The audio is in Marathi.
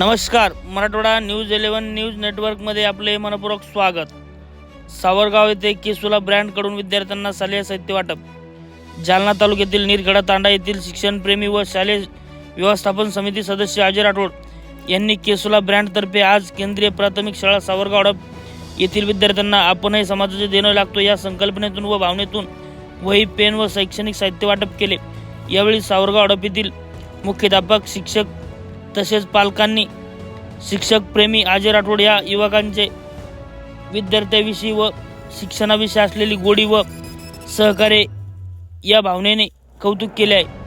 नमस्कार मराठवाडा न्यूज इलेव्हन न्यूज नेटवर्कमध्ये आपले मनपूर्वक स्वागत. सावरगाव येथे केसुला ब्रँडकडून विद्यार्थ्यांना शालेय साहित्य वाटप. जालना तालुक्यातील निरखेडा तांडा येथील शिक्षणप्रेमी व शालेय व्यवस्थापन समिती सदस्य अजय राठोड यांनी केसुला ब्रँडतर्फे आज केंद्रीय प्राथमिक शाळा सावरगाव हडप येथील विद्यार्थ्यांना आपणही समाजाचे देणं लागतो या संकल्पनेतून व भावनेतून वही पेन व शैक्षणिक साहित्य वाटप केले. यावेळी सावरगाव अडप येथील मुख्याध्यापक शिक्षक तसेच पालकांनी शिक्षक प्रेमी अजय राठोड या युवकांचे विद्यार्थ्याविषयी व शिक्षणाविषयी असलेली गोडी व सहकार्य या भावनेने कौतुक केले आहे.